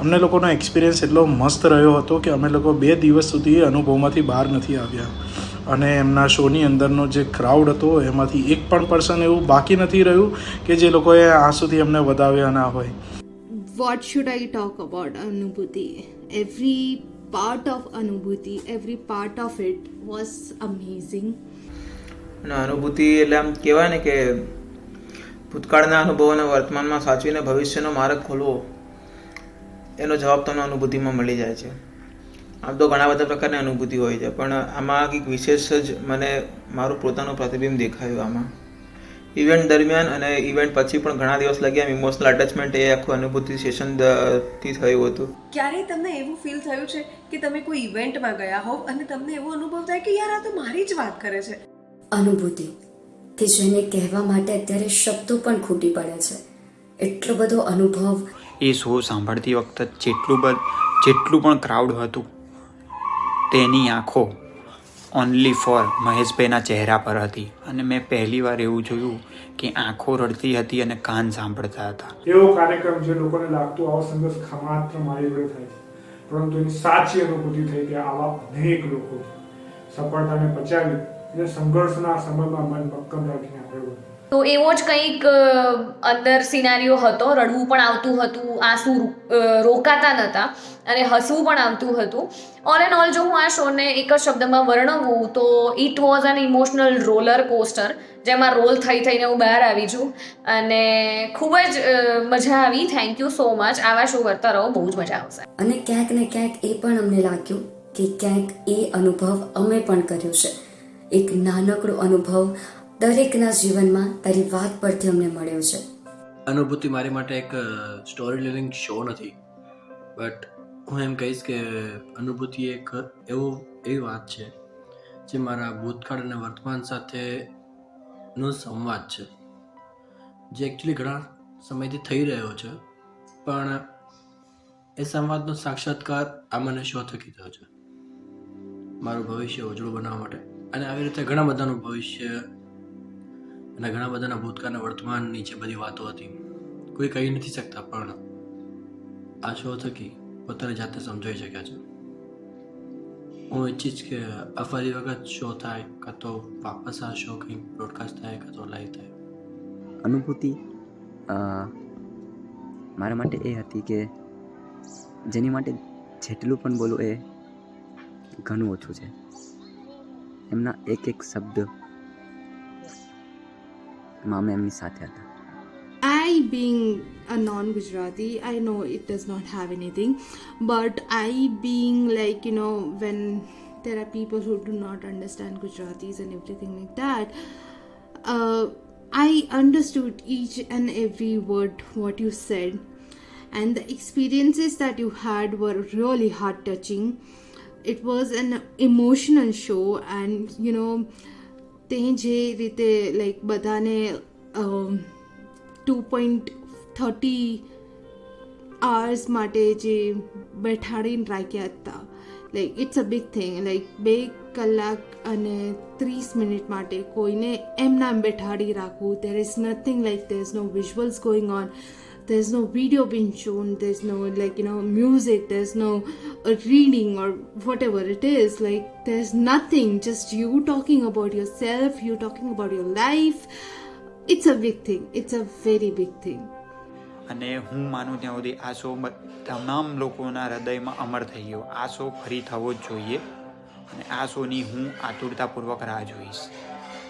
અમને લોકોનો એક્સપિરિયન્સ એટલો મસ્ત રહ્યો હતો કે અમે લોકો બે દિવસ સુધી અનુભવમાંથી બહાર નથી આવ્યા. અને એમના શોની અંદરનો જે ક્રાઉડ હતો એમાંથી એક પણ પર્સન એવું બાકી નથી રહ્યું કે જે લોકોએ આ સુધી અમને વધાવ્યા ના હોય. What should I talk about Anubhuti? Every part of Anubhuti every part of it was amazing અને અનુભૂતિ એટલે આમ કહેવાય ને કે ભૂતકાળના અનુભવોને વર્તમાનમાં સાચવીને ભવિષ્યનો માર્ગ ખોલવો. એનો જવાબ તમને અનુભૂતિમાં મળી જાય છે. આમ તો ઘણા બધા પ્રકારની અનુભૂતિ હોય છે પણ આમાં કંઈક વિશેષ જ મને મારું પોતાનું પ્રતિબિંબ દેખાયું આમાં. ઇવેન્ટ દરમિયાન અને ઇવેન્ટ પછી પણ ઘણા દિવસ લાગ્યા ઇમોશનલ અટેચમેન્ટ એ આખું અનુભૂતિ સેશનથી થયું હતું. ક્યારેય તમને એવું ફીલ થયું છે કે તમે કોઈ ઇવેન્ટમાં ગયા હોવ અને તમને એવો અનુભવ થાય કે યાર આ તો મારી જ વાત કરે છે? અનુભૂતિ. કે જેને કહેવા માટે અત્યારે શબ્દો પણ ખૂટી પડે છે. એટલો બધો અનુભવ એ શો સાંભળતી વખતે જેટલું બધ, જેટલું પણ ક્રાઉડ હતું, તેની આંખો ઓનલી ફોર મહેશભાઈના ચહેરા પર હતી. અને મેં પહેલી વાર એવું જોયું કે આંખો રડતી હતી અને કાન સાંભળતા હતા. એવો કાર્યક્રમ જે લોકોને લાગતું આવો સંઘર્ષ માત્ર મારી જોડે થાય છે. પરંતુ એની સાચી અનુભૂતિ થઈ કે આવા અનેક લોકો સફળતાને પચાવી અને સંઘર્ષના સમયમાં મન મક્કમ રાખીને આગળ વધે તો એવો જ કંઈક અંદર સિનારીઓ હતો. રડવું પણ આવતું હતું, આંસુ રોકાતા નહોતા અને હસવું પણ આવતું હતું. ઓલ એન્ડ ઓલ જો હું આ શોને એક જ શબ્દમાં વર્ણવું, તો it was an emotional roller coaster જેમાં રોલ થઈ થઈને હું બહાર આવી છું. અને ખૂબ જ મજા આવી. થેન્ક યુ સો મચ આવા શો કરતા રહો, બહુ જ મજા આવશે. અને ક્યાંક ને ક્યાંક એ પણ અમને લાગ્યું કે ક્યાંક એ અનુભવ અમે પણ કર્યો છે. એક નાનકડો અનુભવ દરેકના જીવનમાં તારી વાત પરથી અમને મળ્યો છે. અનુભૂતિ મારી માટે એક સ્ટોરી ટેલિંગ શો નથી. બટ હું એમ કહીશ કે અનુભૂતિ એક એવો, એવી વાત છે, જે મારા ભૂતકાળ અને વર્તમાન સાથેનો સંવાદ છે. જે એકચ્યુઅલી ઘણા સમયથી થઈ રહ્યો છે, પણ એ સંવાદનો સાક્ષાત્કાર આ મને શો થકી થયો છે. મારું ભવિષ્ય ઉજળું બનાવવા માટે. અને આવી રીતે ઘણા બધાનું ભવિષ્ય અને ઘણા બધાના ભૂતકાળના વર્તમાનની જે બધી વાતો હતી, કોઈ કહી નથી શકતા, પણ આ શો થકી પોતાની જાતે સમજાવી શક્યા છે. હું ઈચ્છીશ કે આ ફરી વખત શો થાય, કાં તો વાપસ આ શો કંઈક બ્રોડકાસ્ટ થાય, કાં તો લાઈવ થાય. અનુભૂતિ મારા માટે એ હતી કે જેની માટે જેટલું પણ બોલું એ ઘણું ઓછું છે. એમના એક એક શબ્દ માં અમે એમની સાથે હતા I, being a non Gujarati, I know it does not have anything, but I, being like, you know, when there are people who do not understand Gujaratis and everything like that, uh, I understood each and every word what you said, and the experiences that you had were really heart touching. It was an emotional show, and you know, તે જે રીતે like બધાને two point thirty hours માટે જે બેઠાડીને રાખ્યા હતા. Like it's a big thing like બે કલાક અને ત્રીસ મિનિટ માટે કોઈને એમના એમ બેઠાડી રાખવું. There is nothing like there is no visuals going on there's no video being shown there's no like you know music there's no uh, reading or whatever it is like there's nothing just you talking about yourself you talking about your life it's a big thing it's a very big thing અને હું માનું ત્યાં સુધી આ show તમામ લોકોના હૃદયમાં અમર થઈ ગયો આ શો ફરી થવો જ જોઈએ અને આ શોની હું આતુરતાપૂર્વક રાહ જોઈશ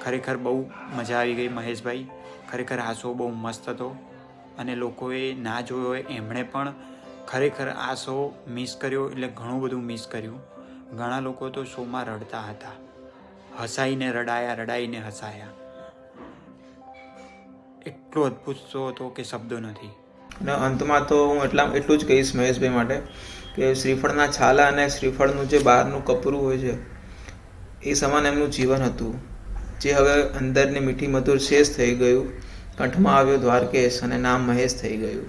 ખરેખર બહુ મજા આવી ગઈ મહેશભાઈ ખરેખર આ શો બહુ મસ્ત હતો અને લોકોએ ના જોયો હોય, એમણે પણ ખરેખર આ શો મિસ કર્યો એટલે ઘણું બધું મિસ કર્યું. ઘણા લોકો તો શોમાં રડતા હતા. હસાઈને રડાયા, રડાઈને હસાયા. એટલો અદ્ભુત શો હતો કે શબ્દો નથી. અને અંતમાં તો હું એટલા, એટલું જ કહીશ મહેશભાઈ માટે કે શ્રીફળના છાલા અને શ્રીફળનું જે બહારનું કપરું હોય છે, એ સમાન એમનું જીવન હતું. જે હવે અંદરની મીઠી મધુર શેષ થઈ ગયું. કંઠમાં આવ્યો દ્વારકેશ અને નામ મહેશ થઈ ગયું.